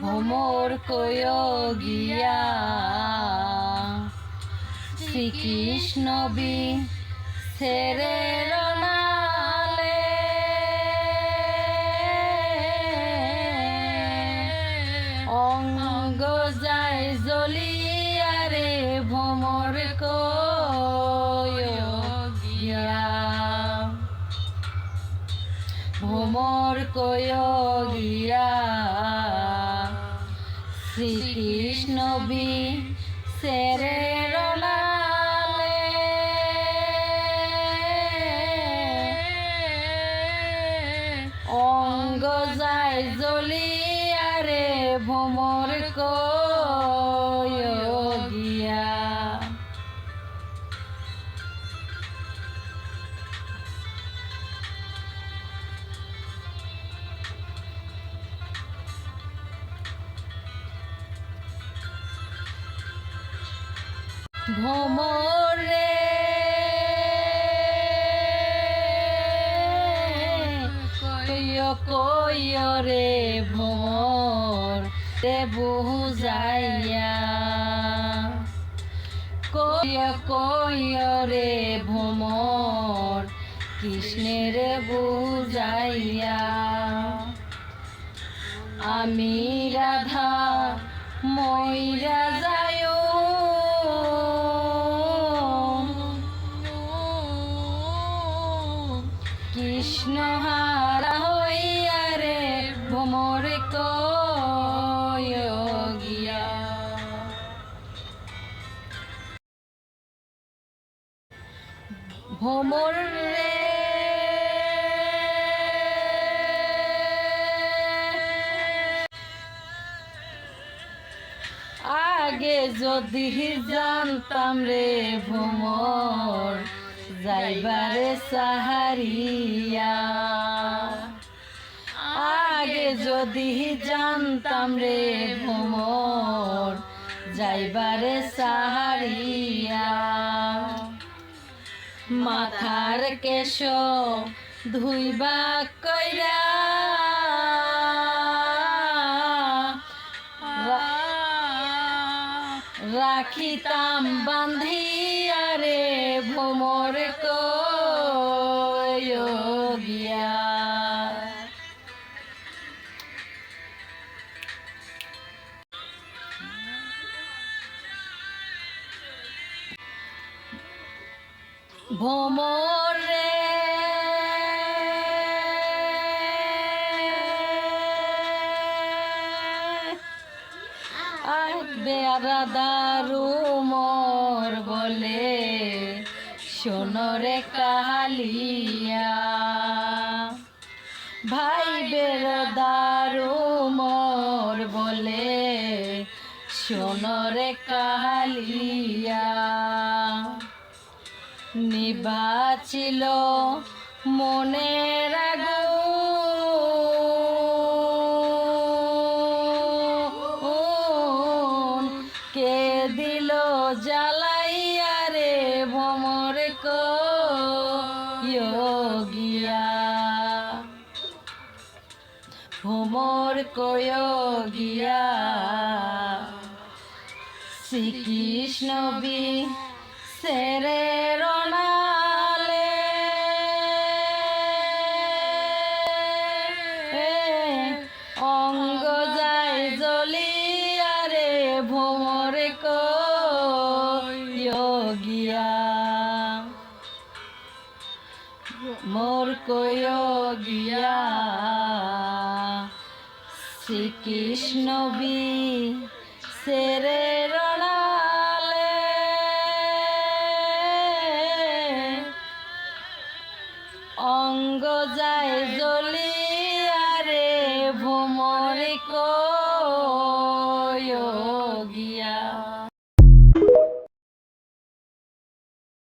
ভোমর কয় গিয়া। শ্রীকৃষ্ণ বি ছেড়ে রনালে অঙ্গ যায় জ্বলিয়ারে ভোমর কয় গিয়া। ভোমর কয় গিয়া। শ্রীকৃষ্ণ বি সেরে রলালে অঙ্গ যায় জ্বলিয়ারে ভোমর কয় ভোমরে কইয় কইয় রে ভোমর তে বহু যাইয়া। কইয় কইয় রে ভোমর কৃষ্ণের বুঝাইয়া আমি রাধা ময়রা কৃষ্ণ হারা হইয়া রে ভ্রমর গিয়া ভ্রমর রে আগে যদি জানতাম রে ভ্রমর যাইবারে সাহারিয়া আগে যদি জানতাম রে ভ্রমর যাইবারে সাহারিয়া মাথার কেশ ধুইবা কইরা রাখিতাম বান্ধিয়া রে ভোমর কয়া ভোমর রে বেয়ারা দারু মোর বলে সোনরে কালিয়া ভাই বের দারু মোর বলে সোনরে কালিয়া নিবাচিল মনের আগুন। কে ভমর কয় গিয়া। শ্রীকৃষ্ণ বি সেরে মোর কয় গিয়া। শ্রীকৃষ্ণ বি সেরে রণালে। অঙ্গ যায় জ্বলিয়ারে ভোমর কয়